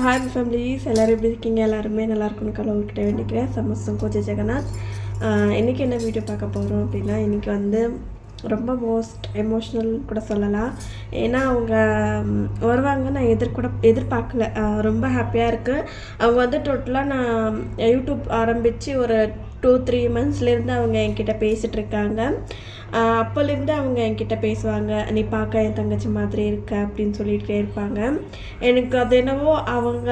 Hi families எல்லோரும் எப்படி இருக்கீங்க? எல்லாருமே நல்லா இருக்கும்னு கடவுள்கிட்ட வேண்டிக்கிறேன். சமஸ்தம் கோஜ ஜெகநாத். இன்றைக்கி என்ன வீடியோ பார்க்க போகிறோம் அப்படின்னா இன்றைக்கி வந்து ரொம்ப மோஸ்ட் எமோஷ்னல் கூட சொல்லலாம். ஏன்னா அவங்க வருவாங்க நான் எதிர்கூட எதிர்பார்க்கல. ரொம்ப ஹாப்பியாக இருக்குது அவங்க வந்து டோட்டலாக நான் யூடியூப் ஆரம்பித்து ஒரு டூ த்ரீ மந்த்ஸ்லேருந்து அவங்க என்கிட்ட பேசிகிட்ருக்காங்க அப்போலேருந்து அவங்க என்கிட்ட பேசுவாங்க நீ பார்க்க என் தங்கச்சி மாதிரி இருக்க அப்படின்னு சொல்லிகிட்டே இருப்பாங்க. எனக்கு அது என்னவோ அவங்க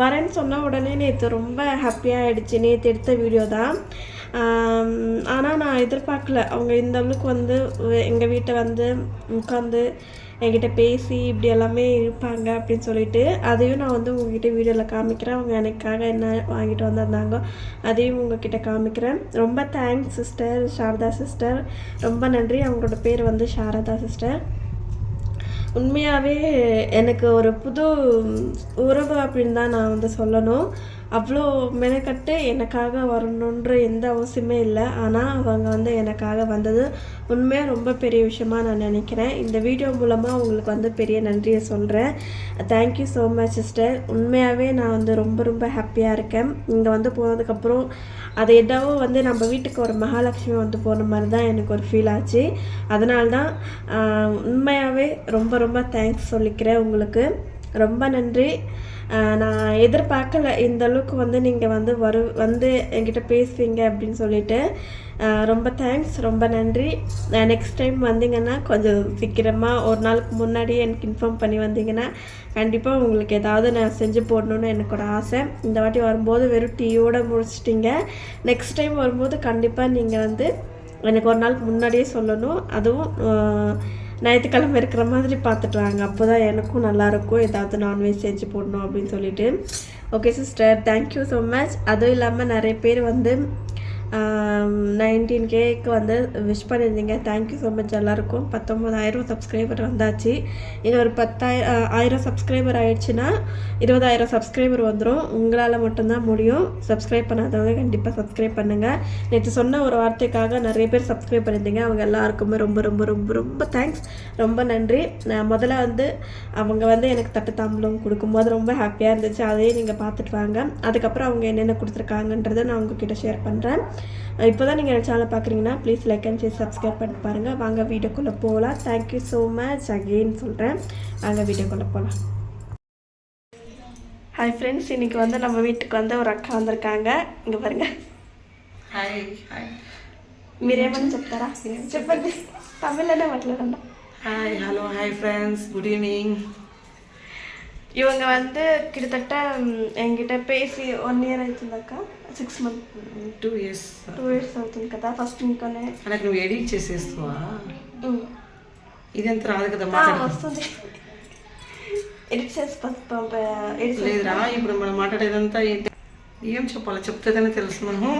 வரேன்னு சொன்ன உடனே நேற்று ரொம்ப ஹாப்பியாக ஆகிடுச்சு நேற்று எடுத்த வீடியோ தான். ஆனால் நான் எதிர்பார்க்கல. அவங்க இந்த அளவுக்கு வந்து எங்கள் வீட்டை வந்து உட்காந்து என்கிட்ட பேசி இப்படி எல்லாமே இருப்பாங்க அப்படின்னு சொல்லிட்டு அதையும் நான் வந்து உங்ககிட்ட வீடியோவில் காமிக்கிறேன். அவங்க எனக்காக என்ன வாங்கிட்டு வந்திருந்தாங்க அதையும் உங்ககிட்ட காமிக்கிறேன். ரொம்ப தேங்க்ஸ் சிஸ்டர் சாரதா சிஸ்டர் ரொம்ப நன்றி. அவங்களோட பேர் வந்து சாரதா சிஸ்டர் உண்மையாகவே எனக்கு ஒரு புது உறவு அப்படின்னு தான் நான் வந்து சொல்லணும். அவ்வளோ மெனக்கட்டு எனக்காக வரணுன்ற எந்த அவசியமே இல்லை. ஆனால் அவங்க வந்து எனக்காக வந்தது உண்மையாக ரொம்ப பெரிய விஷயமா நான் நினைக்கிறேன். இந்த வீடியோ மூலமாக உங்களுக்கு வந்து பெரிய நன்றியை சொல்கிறேன் தேங்க்யூ ஸோ மச் சிஸ்டர் உண்மையாகவே நான் வந்து ரொம்ப ரொம்ப ஹாப்பியாக இருக்கேன். இங்கே வந்து போனதுக்கப்புறம் அது எதாவது வந்து நம்ம வீட்டுக்கு ஒரு மகாலட்சுமி வந்து போன மாதிரி தான் எனக்கு ஒரு ஃபீல் ஆச்சு. அதனால தான் உண்மையாகவே ரொம்ப ரொம்ப தேங்க்ஸ் சொல்லிக்கிறேன் உங்களுக்கு. ரொம்ப நன்றி. நான் எதிர்பார்க்கல இந்த அளவுக்கு வந்து நீங்கள் வந்து வரு வந்து என்கிட்ட பேசுவீங்க அப்படின்னு சொல்லிட்டு. ரொம்ப தேங்க்ஸ் ரொம்ப நன்றி. நெக்ஸ்ட் டைம் வந்தீங்கன்னா கொஞ்சம் சீக்கிரமாக ஒரு நாளுக்கு முன்னாடியே எனக்கு இன்ஃபார்ம் பண்ணி வந்தீங்கன்னா கண்டிப்பாக உங்களுக்கு ஏதாவது நான் செஞ்சு போடணுன்னு எனக்கு ஒரு ஆசை. இந்த வாட்டி வரும்போது வெறும் டீயோடு முடிச்சிட்டிங்க. நெக்ஸ்ட் டைம் வரும்போது கண்டிப்பாக நீங்கள் வந்து எனக்கு ஒரு நாளுக்கு முன்னாடியே சொல்லணும். அதுவும் ஞாயிற்றுக்கிழமை இருக்கிற மாதிரி பார்த்துட்டு வாங்க அப்போ தான் எனக்கும் நல்லாயிருக்கும். ஏதாவது நான்வெஜ் செஞ்சு போடணும் அப்படின்னு சொல்லிட்டு. Okay sister thank you so much அதுவும் இல்லாமல் நிறைய பேர் வந்து Um, நைன்டீன் கேக்கு வந்து விஷ் பண்ணியிருந்தீங்க. தேங்க்யூ ஸோ மச் எல்லாருக்கும். பத்தொம்பதாயிரம் சப்ஸ்கிரைபர் வந்தாச்சு. இது ஒரு பத்தாயிரம் ஆயிரம் சப்ஸ்கிரைபர் ஆயிடுச்சுன்னா இருபதாயிரம் சப்ஸ்கிரைபர் வந்துடும் உங்களால் மட்டும்தான் முடியும். சப்ஸ்கிரைப் பண்ணாதவங்க கண்டிப்பாக சப்ஸ்கிரைப் பண்ணுங்கள் நேற்று சொன்ன ஒரு வார்த்தைக்காக நிறைய பேர் சப்ஸ்கிரைப் பண்ணியிருந்தீங்க. அவங்க எல்லாருக்குமே ரொம்ப ரொம்ப ரொம்ப ரொம்ப தேங்க்ஸ் ரொம்ப நன்றி. நான் முதல்ல வந்து அவங்க வந்து எனக்கு தட்டு தாம்பலம் கொடுக்கும்போது ரொம்ப ஹாப்பியாக இருந்துச்சு. அதையே நீங்கள் பார்த்துட்டு வாங்க. அதுக்கப்புறம் அவங்க என்னென்ன கொடுத்துருக்காங்கன்றதை நான் உங்ககிட்ட ஷேர் பண்ணுறேன் இப்போ தான் நீங்கள் சேனல் பார்க்குறீங்கன்னா please like and share subscribe பண்ணி பாருங்கள் வாங்க வீடியோக்குள்ளே போகலாம் தேங்க்யூ ஸோ மச் அகெயின் சொல்கிறேன் வாங்க வீடியோக்குள்ளே போகலாம் ஹாய் ஃப்ரெண்ட்ஸ் இன்னைக்கு வந்து நம்ம வீட்டுக்கு வந்து ஒரு அக்கா வந்திருக்காங்க இங்கே பாருங்க హాయ్ హాయ్ మీరేమని చెప్తారా చెప్పండి తమిళనే మాట్లాడండి hi hello hi friends good evening இவங்க வந்து கிட்டத்தட்ட ம், என்கிட்ட பேசி one year అవుతుందక్క Six month two years two years అవుతుంది కదా ఫస్ట్ మీతోనే నాకు నువ్వు ఎడిట్ చేసేస్తావా ఉమ్. ఇది ఎంత రాదు కదా ఆ, మాట్లాడ వస్తుంది ఎడిట్ చేసి ప- పంప ఎడిట్ చేసి లేదురా ఇప్పుడు మనం మాట్లాడేదంతా ఏంటి ఏం చెప్పాలి చెప్తేనే తెలుసు మనము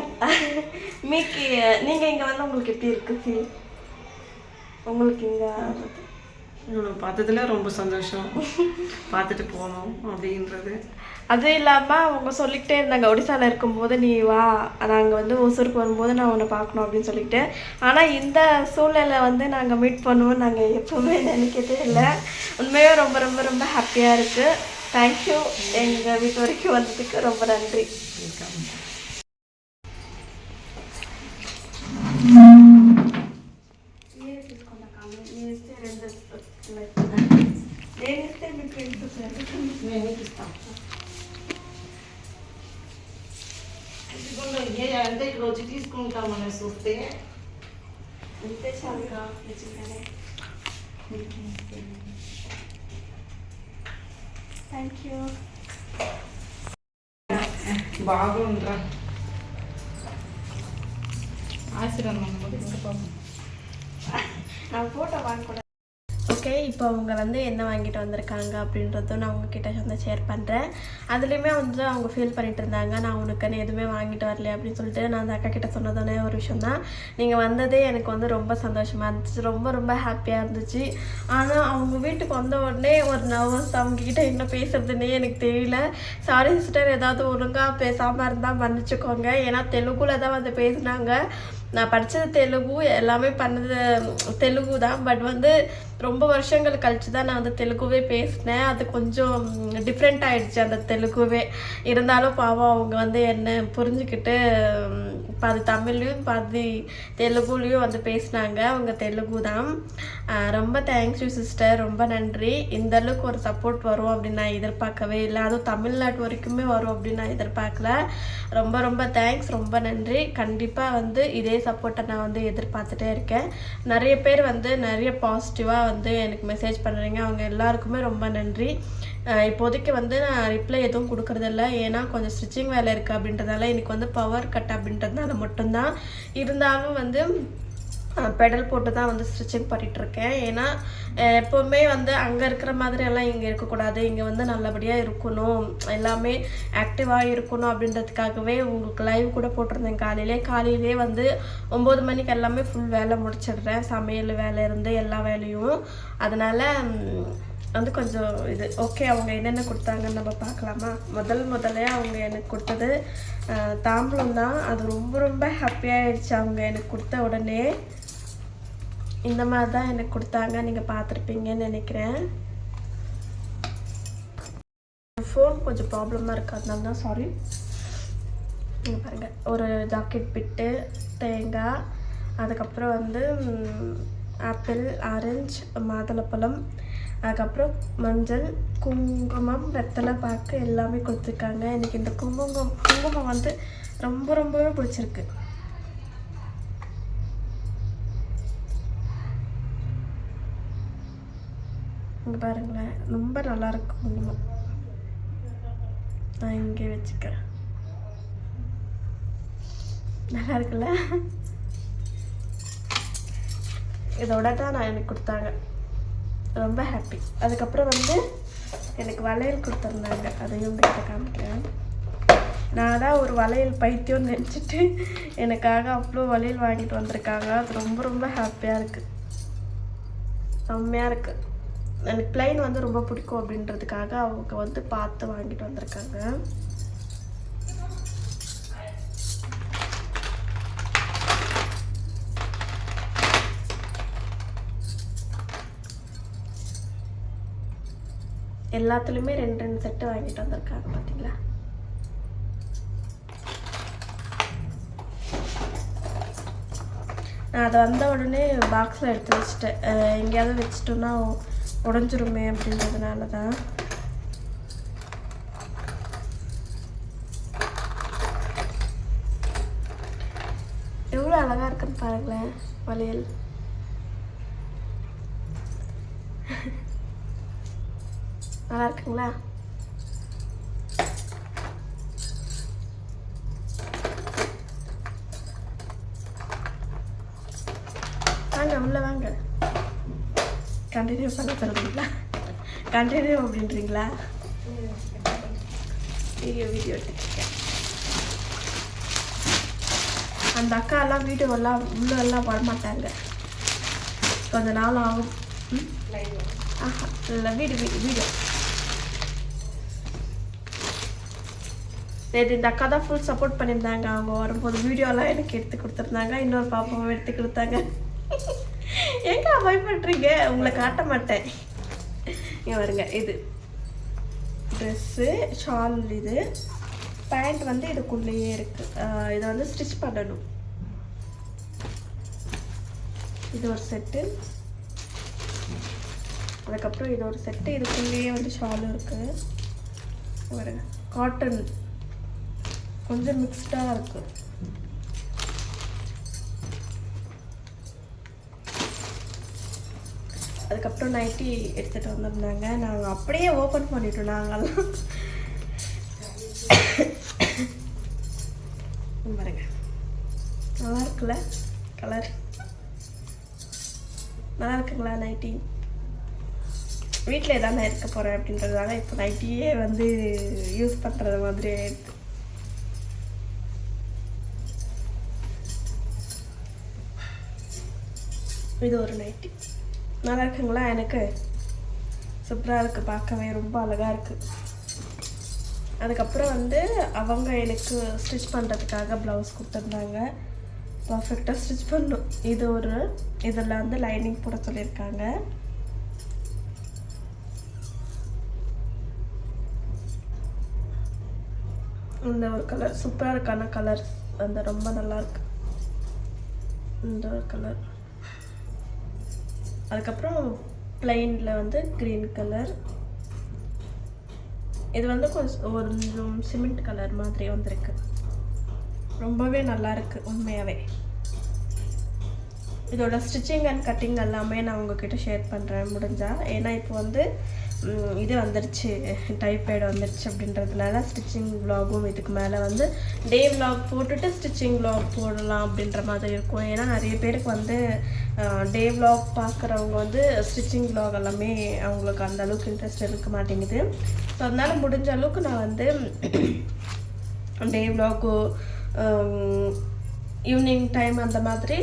మీకు நீங்க இங்க வந்து உங்களுக்கு எப்படி இருக்கு ஃபீல் உங்களுக்கு இங்க என்னோட பார்த்ததுல ரொம்ப சந்தோஷம் பார்த்துட்டு போகணும் அப்படின்றது அதுவும் இல்லாமல் அவங்க சொல்லிக்கிட்டே இருந்தாங்க ஒடிசாவில் இருக்கும்போது நீ வா நாங்கள் வந்து ஒசூருக்கு வரும்போது நான் உன்னை பார்க்கணும் அப்படின்னு சொல்லிட்டு ஆனால் இந்த சூழ்நிலை வந்து நாங்கள் மீட் பண்ணுவோம் நாங்கள் எப்பவுமே நினைக்கிறதே இல்லை உண்மையாக ரொம்ப ரொம்ப ரொம்ப ஹாப்பியாக இருக்குது தேங்க்யூ எங்கள் வீட்டு வரைக்கும் வந்ததுக்கு ரொம்ப நன்றி నేనిస్తే మీకు నేను నీకు ఇస్తాను తీసుకున్నాయి అంటే రోజు తీసుకుంటాం మనం చూస్తే అంతే చాలు థ్యాంక్ యూ బాగుండ్రా ఆశీర్వాదం నా ఫోటో వాళ్ళు కూడా ஓகே இப்போ அவங்க வந்து என்ன வாங்கிட்டு வந்திருக்காங்க அப்படின்றதும் நான் உங்ககிட்ட வந்து ஷேர் பண்ணுறேன் அதுலேயுமே வந்து அவங்க ஃபீல் பண்ணிட்டு இருந்தாங்க நான் உனக்குன்னு எதுவுமே வாங்கிட்டு வரல அப்படின்னு சொல்லிட்டு நான் அந்த அக்கா கிட்ட சொன்னதானே ஒரு விஷயம் தான் நீங்கள் வந்ததே எனக்கு வந்து ரொம்ப சந்தோஷமாக இருந்துச்சு ரொம்ப ரொம்ப ஹாப்பியாக இருந்துச்சு. ஆனால் அவங்க வீட்டுக்கு வந்த உடனே ஒரு நர்வஸ் அவங்க கிட்ட என்ன பேசுறதுன்னே எனக்கு தெரியல. சாரி சிஸ்டர் ஏதாவது ஒழுங்காக பேசாமல் இருந்தால் மன்னிச்சுக்கோங்க. ஏன்னா தெலுங்குல தான் வந்து பேசினாங்க. நான் படித்தது தெலுங்கு எல்லாமே பண்ணது தெலுங்கு தான் பட் வந்து ரொம்ப வருஷங்கள் கழிச்சு தான் நான் வந்து தெலுங்குவே பேசினேன். அது கொஞ்சம் டிஃப்ரெண்ட் ஆயிடுச்சு அந்த தெலுங்குவே இருந்தாலும் பாவம் அவங்க வந்து என்ன புரிஞ்சுக்கிட்டு பாதி தமிழ்லையும் பாதி தெலுங்குலேயும் வந்து பேசினாங்க. அவங்க தெலுங்கு தான். ரொம்ப தேங்க்ஸ் யூ சிஸ்டர் ரொம்ப நன்றி. இந்த அளவுக்கு ஒரு சப்போர்ட் வரும் அப்படின்னு நான் எதிர்பார்க்கவே இல்லை. அதுவும் தமிழ்நாட்டு வரைக்குமே வரும் அப்படின்னு நான் எதிர்பார்க்கல. ரொம்ப ரொம்ப தேங்க்ஸ் ரொம்ப நன்றி. கண்டிப்பாக வந்து இதே சப்போர்ட்டை நான் வந்து எதிர்பார்த்துட்டே இருக்கேன். நிறைய பேர் வந்து நிறைய பாசிட்டிவாக வந்து எனக்கு மெசேஜ் பண்ணுறீங்க அவங்க எல்லாருக்குமே ரொம்ப நன்றி. இப்போதைக்கு வந்து நான் ரிப்ளை எதுவும் கொடுக்கறதில்ல. ஏன்னா கொஞ்சம் ஸ்டிச்சிங் வேலை இருக்குது அப்படின்றதால எனக்கு வந்து பவர் கட் அப்படின்றதுனால மட்டும்தான். இருந்தாலும் வந்து பெடல் போட்டு தான் வந்து ஸ்டிச்சிங் பண்ணிகிட்ருக்கேன் ஏன்னா எப்போவுமே வந்து அங்கே இருக்கிற மாதிரி எல்லாம் இங்கே இருக்கக்கூடாது. இங்கே வந்து நல்லபடியாக இருக்கணும். எல்லாமே ஆக்டிவாக இருக்கணும் அப்படின்றதுக்காகவே உங்களுக்கு லைவ் கூட போட்டிருந்தேன் காலையிலே. காலையிலே வந்து ஒம்பது மணிக்கு எல்லாமே ஃபுல் வேலை முடிச்சிடுறேன். சமையல் வேலை இருந்து எல்லா வேலையும். அதனால் வந்து கொஞ்சம் இது ஓகே அவங்க என்னென்ன கொடுத்தாங்கன்னு நம்ம பார்க்கலாமா? முதல் முதல்ல அவங்க எனக்கு கொடுத்தது அஹ், தாம்பூலம் தான். அது ரொம்ப ரொம்ப ஹாப்பியாகிடுச்சு அவங்க எனக்கு கொடுத்த உடனே. இந்த மாதிரி தான் எனக்கு கொடுத்தாங்க. நீங்கள் பார்த்துருப்பீங்கன்னு நினைக்கிறேன். ஃபோன் கொஞ்சம் ப்ராப்ளமாக இருக்குது அதனால தான் சாரி இங்கே பாருங்கள் ஒரு ஜாக்கெட் பிட்டு தேங்காய் அதுக்கப்புறம் வந்து ஆப்பிள் ஆரஞ்சு மாதுளப்பழம் அதுக்கப்புறம் மஞ்சள் குங்குமம் வெத்தலை பாக்கு எல்லாமே கொடுத்துருக்காங்க. எனக்கு இந்த குங்குமம் குங்குமம் வந்து ரொம்ப ரொம்பவே பிடிச்சிருக்கு. இங்கே பாருங்களேன் ரொம்ப நல்லா இருக்கு குங்குமம். நான் இங்கே வச்சுக்கிறேன். நல்லா இருக்குல்ல இதோட தான் நான் எனக்கு கொடுத்தாங்க. ரொம்ப ஹாப்பி அதுக்கப்புறம் வந்து எனக்கு வளையல் கொடுத்துருந்தாங்க. அதையும் உங்கள்கிட்ட காமிக்கிறேன். நான் தான் ஒரு வளையல் பைத்தியம் நினச்சிட்டு எனக்காக அவ்வளோ வளையல் வாங்கிட்டு வந்திருக்காங்க. அது ரொம்ப ரொம்ப ஹாப்பியாக இருக்குது செம்மையாக இருக்குது எனக்கு பிளைன் வந்து ரொம்ப பிடிக்கும் அப்படின்றதுக்காக அவங்க வந்து பார்த்து வாங்கிட்டு வந்திருக்காங்க. எல்லாத்துலேயுமே ரெண்டு ரெண்டு செட்டு வாங்கிட்டு வந்திருக்காங்க பார்த்தீங்களா நான் அதை வந்த உடனே பாக்ஸில் எடுத்து வச்சுட்டேன். எங்கேயாவது வச்சுட்டோன்னா உடஞ்சிருமே அப்படின்றதுனால தான் எவ்வளோ அழகாக இருக்குன்னு பாருங்களேன் வளையல். நல்லா இருக்குங்களா? வாங்க உள்ளே வாங்க. கண்டினியூ பண்ண சொல்றீங்களா? கண்டினியூ அப்படின்றீங்களா? வீடியோ வீடியோ எடுத்துக்கிட்டேன் அந்த அக்கா எல்லாம் வீடியோ எல்லாம் உள்ள எல்லாம் வரமாட்டாங்க. கொஞ்ச நாள் ஆகும். ஆஹா இல்லை வீடு வீடு வீடியோ நேற்று இந்த அக்கா தான் ஃபுல் சப்போர்ட் பண்ணியிருந்தாங்க அவங்க வரும்போது வீடியோலாம் எனக்கு எடுத்து கொடுத்துருந்தாங்க. இன்னொரு பாப்பாவும் எடுத்து கொடுத்தாங்க. எங்க அவாய்ட் பண்ணுறீங்க உங்களை காட்ட மாட்டேன். இங்கே வருங்க இது. ட்ரெஸ்ஸு ஷால் இது. பேண்ட் வந்து இதுக்குள்ளேயே இருக்குது இதை வந்து ஸ்டிச் பண்ணணும். இது ஒரு செட்டு அதுக்கப்புறம் இது ஒரு செட்டு இதுக்குள்ளேயே வந்து ஷாலும் இருக்குது வருங்க காட்டன் கொஞ்சம் மிக்ஸ்டாக இருக்குது அதுக்கப்புறம் நைட்டி எடுத்துகிட்டு வந்திருந்தாங்க. நாங்கள் அப்படியே ஓப்பன் பண்ணிட்டோம் நாங்கள்லாம் பாருங்க. நல்லா இருக்குல்ல? கலர் நல்லா இருக்குங்களா நைட்டி வீட்டில் தானே இருக்க போகிறேன் அப்படின்றதுனால இப்போ நைட்டியே வந்து யூஸ் பண்ணுறது மாதிரி ஆயிடுச்சு இது ஒரு நைட்டி நல்லா இருக்குங்களா? எனக்கு சூப்பராக இருக்குது பார்க்கவே ரொம்ப அழகாக இருக்குது அதுக்கப்புறம் வந்து அவங்க எனக்கு ஸ்டிச் பண்ணுறதுக்காக ப்ளவுஸ் கொடுத்துருந்தாங்க. பர்ஃபெக்டாக ஸ்டிச் பண்ணும். இது ஒரு இதில் வந்து லைனிங் போட சொல்லியிருக்காங்க. இந்த ஒரு கலர் சூப்பராக இருக்கான கலர்ஸ் வந்து ரொம்ப நல்லாயிருக்கு இந்த ஒரு கலர் அதுக்கப்புறம் பிளெயினில் வந்து க்ரீன் கலர் இது வந்து கொஞ்சம் ஒரு சிமெண்ட் கலர் மாதிரி வந்திருக்கு. ரொம்பவே நல்லாயிருக்கு உண்மையாகவே இதோட ஸ்டிச்சிங் அண்ட் கட்டிங் எல்லாமே நான் உங்ககிட்ட ஷேர் பண்ணுறேன் முடிஞ்சால் ஏன்னா இப்போ வந்து இது வந்துருச்சு. டைஃபாய்டு வந்துருச்சு அப்படின்றதுனால ஸ்டிச்சிங் vlogகும் இதுக்கு மேலே வந்து டே vlog போட்டுட்டு ஸ்டிச்சிங் vlog போடலாம் அப்படின்ற மாதிரி இருக்கும். ஏன்னா நிறைய பேருக்கு வந்து டே vlog பார்க்குறவங்க வந்து ஸ்டிச்சிங் vlog எல்லாமே அவங்களுக்கு அந்த அளவுக்கு இன்ட்ரெஸ்ட் இருக்க மாட்டேங்குது. ஸோ அதனால் முடிஞ்ச அளவுக்கு நான் வந்து டே vlog-ஓ ஈவினிங் டைம் அந்த மாதிரி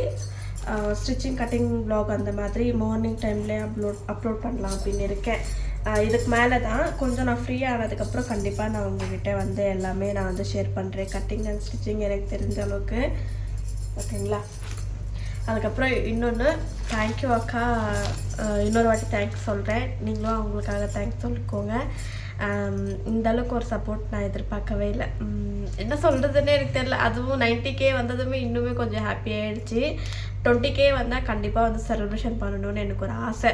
ஸ்டிச்சிங் கட்டிங் ப்ளாக் அந்த மாதிரி மார்னிங் டைம்லேயே அப்லோட் அப்லோட் பண்ணலாம் அப்படின்னு இருக்கேன். இதுக்கு மேலே தான் கொஞ்சம் நான் ஃப்ரீ ஆனதுக்கப்புறம் கண்டிப்பாக நான் உங்ககிட்ட வந்து எல்லாமே நான் வந்து ஷேர் பண்ணுறேன் கட்டிங் அண்ட் ஸ்டிச்சிங் எனக்கு தெரிஞ்ச அளவுக்கு. ஓகேங்களா அதுக்கப்புறம் இன்னொன்று தேங்க்யூ அக்கா. இன்னொரு வாட்டி தேங்க்ஸ் சொல்கிறேன் நீங்களும் அவங்களுக்காக தேங்க்ஸ் சொல்லிக்கோங்க. இந்த அளவுக்கு ஒரு சப்போர்ட் நான் எதிர்பார்க்கவே இல்லை. என்ன சொல்கிறதுன்னு எனக்கு தெரியல. அதுவும் 90k கே வந்ததுமே இன்னுமே கொஞ்சம் ஹாப்பியாகிடுச்சு டுவெண்ட்டி கே வந்தால் கண்டிப்பாக வந்து செலிப்ரேஷன் பண்ணணும்னு எனக்கு ஒரு ஆசை.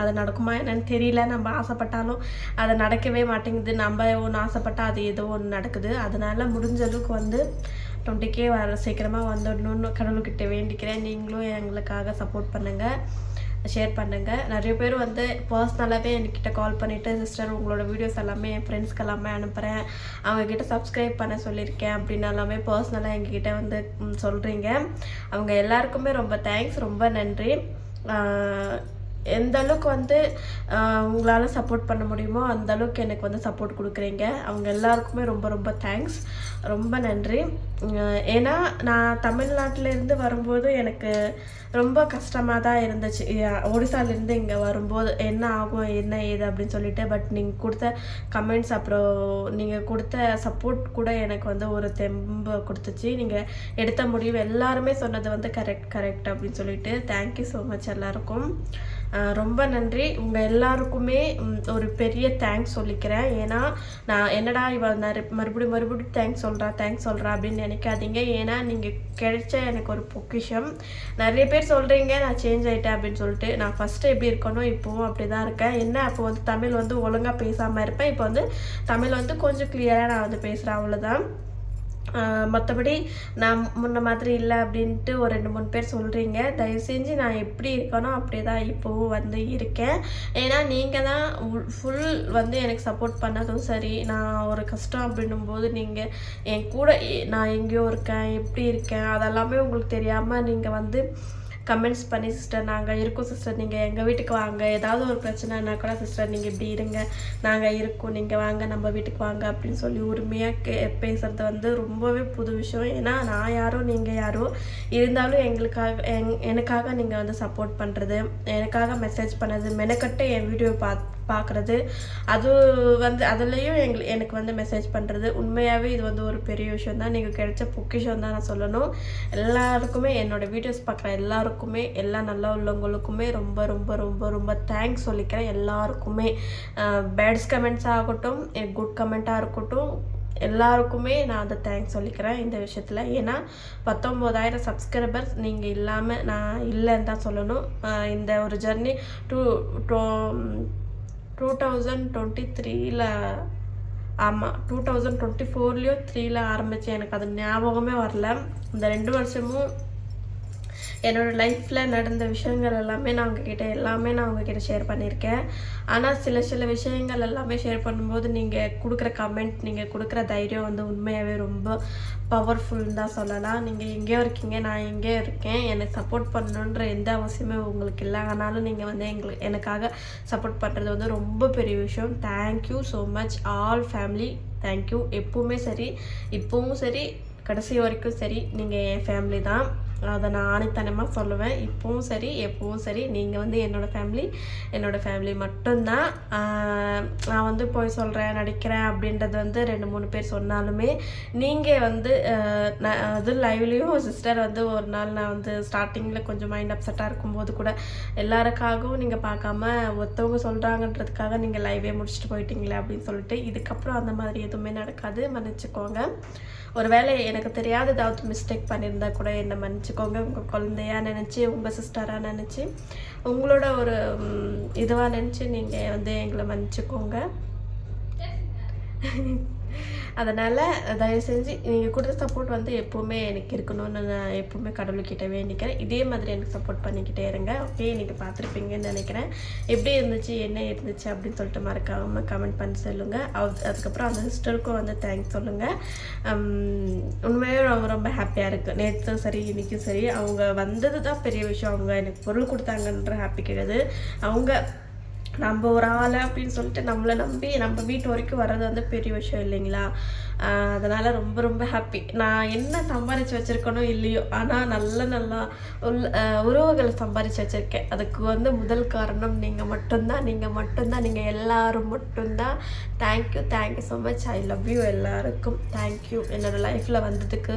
அது நடக்குமா என்னன்னு தெரியல. நம்ம ஆசைப்பட்டாலும் அது நடக்கவே மாட்டேங்குது. நம்ம ஒன்று ஆசைப்பட்டால் அது ஏதோ ஒன்று நடக்குது. அதனால முடிஞ்ச அளவுக்கு வந்து டுவெண்ட்டி கே வர சீக்கிரமாக வந்துடணும்னு கடவுள்கிட்ட வேண்டிக்கிறேன். நீங்களும் எங்களுக்காக சப்போர்ட் பண்ணுங்கள் ஷேர் பண்ணுங்கள் நிறைய பேர் வந்து பர்சனலாகவே என்கிட்ட கால் பண்ணிவிட்டு சிஸ்டர் உங்களோட வீடியோஸ் எல்லாமே என் ஃப்ரெண்ட்ஸ்க்கு எல்லாமே அனுப்புகிறேன் அவங்கக்கிட்ட சப்ஸ்கிரைப் பண்ண சொல்லியிருக்கேன் அப்படின்னு எல்லாமே பர்சனலாக எங்ககிட்ட வந்து சொல்கிறீங்க அவங்க எல்லாருக்குமே ரொம்ப தேங்க்ஸ் ரொம்ப நன்றி. எந்த அளவுக்கு வந்து உங்களால் சப்போர்ட் பண்ண முடியுமோ அந்த அளவுக்கு எனக்கு வந்து சப்போர்ட் கொடுக்குறீங்க. அவங்க எல்லாருக்குமே ரொம்ப ரொம்ப தேங்க்ஸ் ரொம்ப நன்றி. ஏன்னா நான் தமிழ்நாட்டிலேருந்து வரும்போது எனக்கு ரொம்ப கஷ்டமாக தான் இருந்துச்சு. ஒடிசாலேருந்து இங்கே வரும்போது என்ன ஆகும் என்ன ஏது அப்படின்னு சொல்லிட்டு பட் நீங்கள் கொடுத்த கமெண்ட்ஸ் அப்புறம் நீங்கள் கொடுத்த சப்போர்ட் கூட எனக்கு வந்து ஒரு தெம்பு கொடுத்துச்சு. நீங்கள் எடுத்த முடிவு எல்லாருமே சொன்னது வந்து கரெக்ட் கரெக்ட் அப்படின்னு சொல்லிட்டு. தேங்க்யூ ஸோ மச் எல்லாருக்கும். ரொம்ப நன்றி. உங்கள் எல்லாருக்குமே ஒரு பெரிய தேங்க்ஸ் சொல்லிக்கிறேன். ஏன்னா நான் என்னடா இவள் நிறை மறுபடியும் மறுபடியும் தேங்க்ஸ் சொல்கிறா தேங்க்ஸ் சொல்கிறா அப்படின்னு நினைக்காதீங்க. ஏன்னா நீங்கள் கிடைச்ச எனக்கு ஒரு பொக்கிஷம். நிறைய பேர் சொல்கிறீங்க நான் சேஞ்ச் ஆகிட்டேன் அப்படின்னு சொல்லிட்டு. நான் ஃபஸ்ட்டு எப்படி இருக்கணும் இப்போவும் அப்படி தான் இருக்கேன். என்ன அப்போ வந்து தமிழ் வந்து ஒழுங்காக பேசாமல் இருப்பேன். இப்போ வந்து தமிழ் வந்து கொஞ்சம் கிளியராக நான் வந்து பேசுகிறேன் அவ்வளோதான் மற்றபடி நான் முன்ன மாதிரி இல்லை அப்படின்ட்டு ஒரு ரெண்டு மூணு பேர் சொல்கிறீங்க தயவு செஞ்சு நான் எப்படி இருக்கேனோ அப்படியே தான் இப்போவும் வந்து இருக்கேன். ஏன்னா நீங்கள் தான் ஃபுல் வந்து எனக்கு சப்போர்ட் பண்ணதும் சரி நான் ஒரு கஷ்டம் அப்படின்னும் போது நீங்கள் என் கூட நான் எங்கேயோ இருக்கேன் எப்படி இருக்கேன் அதெல்லாமே உங்களுக்கு தெரியாமல் நீங்கள் வந்து கமெண்ட்ஸ் பண்ணி சிஸ்டர் நாங்கள் இருக்கோம் சிஸ்டர் நீங்கள் எங்கள் வீட்டுக்கு வாங்க. ஏதாவது ஒரு பிரச்சனைனா கூட சிஸ்டர் நீங்கள் இப்படி இருங்க. நாங்கள் இருக்கோம் நீங்கள் வாங்க நம்ம வீட்டுக்கு வாங்க அப்படின்னு சொல்லி உரிமையாக கே பேசுகிறது வந்து ரொம்பவே புது விஷயம். ஏன்னா நான் யாரோ நீங்கள் யாரோ இருந்தாலும் எங்களுக்காக எங் எனக்காக நீங்கள் வந்து சப்போர்ட் பண்ணுறது எனக்காக மெசேஜ் பண்ணது மெனக்கட்டு என் வீடியோ பா பார்க்குறது அது வந்து அதுலேயும் எங்கள் எனக்கு வந்து மெசேஜ் பண்ணுறது உண்மையாகவே இது வந்து ஒரு பெரிய விஷயம் தான் நீங்கள் கிடைச்ச பொக்கிஷம் தான் நான் சொல்லணும். எல்லாருக்குமே என்னோடய வீடியோஸ் பார்க்குற எல்லாருக்கும் எல்லா நல்ல உள்ளவங்களுக்குமே ரொம்ப ரொம்ப ரொம்ப ரொம்ப தேங்க்ஸ் சொல்லிக்கிறேன் எல்லாருக்குமே. பேட்ஸ் கமெண்ட்ஸ் ஆகட்டும் eh, குட் கமெண்ட்டாக இருக்கட்டும் எல்லாருக்குமே நான் அந்த தேங்க்ஸ் சொல்லிக்கிறேன் இந்த விஷயத்தில். ஏன்னா பத்தொம்போதாயிரம் சப்ஸ்கிரைபர்ஸ் நீங்கள் இல்லாமல் நான் இல்லைன்னு தான் சொல்லணும். இந்த ஒரு journey two two thousand twenty த்ரீல ஆமாம் டூ தௌசண்ட் டுவெண்ட்டி ஃபோர்லேயோ த்ரீல ஆரம்பித்தேன் எனக்கு அது ஞாபகமே வரல. இந்த ரெண்டு வருஷமும் என்னோடய லைஃப்பில் நடந்த விஷயங்கள் எல்லாமே நான் உங்ககிட்ட எல்லாமே நான் உங்ககிட்ட ஷேர் பண்ணியிருக்கேன். ஆனால் சில சில விஷயங்கள் எல்லாமே ஷேர் பண்ணும்போது நீங்கள் கொடுக்குற கமெண்ட் நீங்கள் கொடுக்குற தைரியம் வந்து உண்மையாகவே ரொம்ப பவர்ஃபுல்னு தான் சொல்லலாம். நீங்கள் எங்கேயோ இருக்கீங்க நான் எங்கேயோ இருக்கேன். எனக்கு சப்போர்ட் பண்ணணுன்ற எந்த அவசியமே உங்களுக்கு இல்லை. ஆனாலும் நீங்கள் வந்து எங்களுக்கு எனக்காக சப்போர்ட் பண்ணுறது வந்து ரொம்ப பெரிய விஷயம். Thank you so much all family thank you எப்பவுமே சரி இப்போவும் சரி கடைசி வரைக்கும் சரி. நீங்கள் என் ஃபேமிலி தான். அதை நான் ஆணித்தனமாக சொல்லுவேன். இப்போவும் சரி எப்போவும் சரி. நீங்கள் வந்து என்னோடய ஃபேமிலி என்னோடய ஃபேமிலி மட்டும்தான். நான் வந்து போய் சொல்கிறேன் நடிக்கிறேன் அப்படின்றது வந்து ரெண்டு மூணு பேர் சொன்னாலுமே நீங்கள் வந்து நான் அது லைவ்லேயும் சிஸ்டர் வந்து ஒரு நாள் நான் வந்து ஸ்டார்டிங்கில் கொஞ்சம் மைண்ட் அப்செட்டாக இருக்கும்போது கூட எல்லாருக்காகவும் நீங்கள் பார்க்காம ஒருத்தவங்க சொல்கிறாங்கன்றதுக்காக நீங்கள் லைவே முடிச்சுட்டு போயிட்டீங்களே அப்படின்னு சொல்லிட்டு இதுக்கப்புறம் அந்த மாதிரி எதுவுமே நடக்காது. மன்னிச்சுக்கோங்க. ஒருவேளை எனக்கு தெரியாத ஏதாவது மிஸ்டேக் பண்ணியிருந்தா கூட என்னை வச்சுக்கோங்க உங்கள் குழந்தையாக நினச்சி உங்கள் சிஸ்டராக நினச்சி உங்களோட ஒரு இதுவாக நினச்சி நீங்கள் வந்து எங்களை மன்னிச்சுக்கோங்க. அதனால் தயவு செஞ்சு நீங்கள் கொடுத்த சப்போர்ட் வந்து எப்போவுமே எனக்கு இருக்கணும்னு நான் எப்போவுமே கடவுள்கிட்ட வேண்டிக்கிறேன் இதே மாதிரி எனக்கு சப்போர்ட் பண்ணிக்கிட்டே இருங்க. ஓகே நீங்கள் பார்த்துருப்பீங்கன்னு நினைக்கிறேன். எப்படி இருந்துச்சு என்ன இருந்துச்சு அப்படின்னு சொல்லிட்டு மறக்காமல் கமெண்ட் பண்ணி சொல்லுங்கள் அது அதுக்கப்புறம் அந்த சிஸ்டருக்கும் வந்து தேங்க்ஸ் சொல்லுங்கள் உண்மையாக ரொம்ப ரொம்ப ஹாப்பியாக இருக்குது நேற்று சரி இன்றைக்கும் சரி. அவங்க வந்தது தான் பெரிய விஷயம். அவங்க எனக்கு பொருள் கொடுத்தாங்கன்ற ஹாப்பி கிடையாது. அவங்க நம்ம ஒரு ஆள் அப்படின்னு சொல்லிட்டு நம்மளை நம்பி நம்ம வீட்டு வரைக்கும் வர்றது வந்து பெரிய விஷயம் இல்லைங்களா? அதனால் ரொம்ப ரொம்ப ஹாப்பி நான் என்ன சம்பாதிச்சு வச்சுருக்கேனோ இல்லையோ ஆனால் நல்ல நல்லா உள்ள உறவுகளை சம்பாதிச்சு வச்சுருக்கேன். அதுக்கு வந்து முதல் காரணம் நீங்கள் மட்டும்தான் நீங்கள் மட்டும்தான் நீங்கள் எல்லோரும் மட்டும்தான். Thank you thank you so much I love you எல்லாருக்கும். தேங்க்யூ என்னோடய லைஃப்பில் வந்ததுக்கு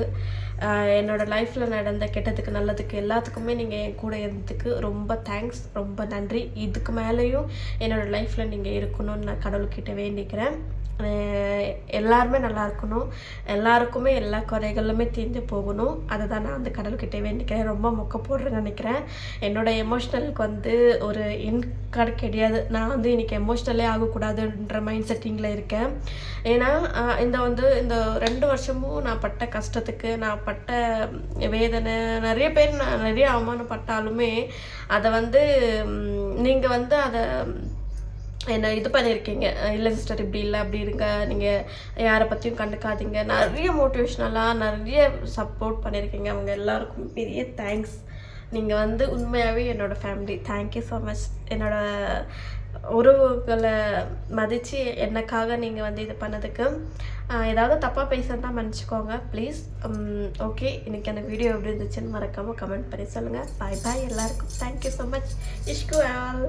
என்னோடய லைஃப்பில் நடந்த கெட்டதுக்கு நல்லதுக்கு எல்லாத்துக்குமே நீங்கள் என் கூட இருந்ததுக்கு ரொம்ப தேங்க்ஸ் ரொம்ப நன்றி. இதுக்கு மேலேயும் என்னோடய லைஃப்பில் நீங்கள் இருக்கணும்னு நான் கடவுள்கிட்ட வேண்டிக்கிறேன். எல்லாருமே நல்லா இருக்கணும். எல்லாருக்குமே எல்லா குறைகளுமே தீர்ந்து போகணும். அதை தான் நான் அந்த கடவுள்கிட்ட வேண்டிக்கிறேன். ரொம்ப மொக்க போடுறேன்னு நினைக்கிறேன். என்னோட எமோஷ்னலுக்கு வந்து ஒரு என் கார்டு கிடையாது. நான் வந்து இன்னைக்கு எமோஷ்னலே ஆகக்கூடாதுன்ற மைண்ட் செட்டிங்கில் இருக்கேன். ஏன்னா இந்த வந்து இந்த ரெண்டு வருஷமும் நான் பட்ட கஷ்டத்துக்கு நான் பட்ட வேதனை நிறைய பேர் நான் நிறைய அவமானப்பட்டாலுமே அதை வந்து நீங்கள் வந்து அதை என்ன இது பண்ணியிருக்கீங்க இல்லை சிஸ்டர் இப்படி இல்லை அப்படி இருங்க. நீங்கள் யாரை பற்றியும் கண்டுக்காதீங்க. நிறைய மோட்டிவேஷ்னலாக நிறைய சப்போர்ட் பண்ணியிருக்கீங்க அவங்க எல்லாருக்கும். பெரிய தேங்க்ஸ் நீங்கள் வந்து உண்மையாகவே என்னோடய ஃபேமிலி தேங்க்யூ ஸோ மச் என்னோடய உறவுகளை மதித்து எனக்காக நீங்கள் வந்து இது பண்ணதுக்கு ஏதாவது தப்பாக பேசுகிறதா மன்னிச்சுக்கோங்க ப்ளீஸ் ஓகே இன்றைக்கி அந்த வீடியோ எப்படி இருந்துச்சுன்னு மறக்காமல் கமெண்ட் பண்ணி சொல்லுங்கள் பாய் பாய் எல்லாருக்கும். தேங்க்யூ ஸோ மச் இஷ்கு ஆல்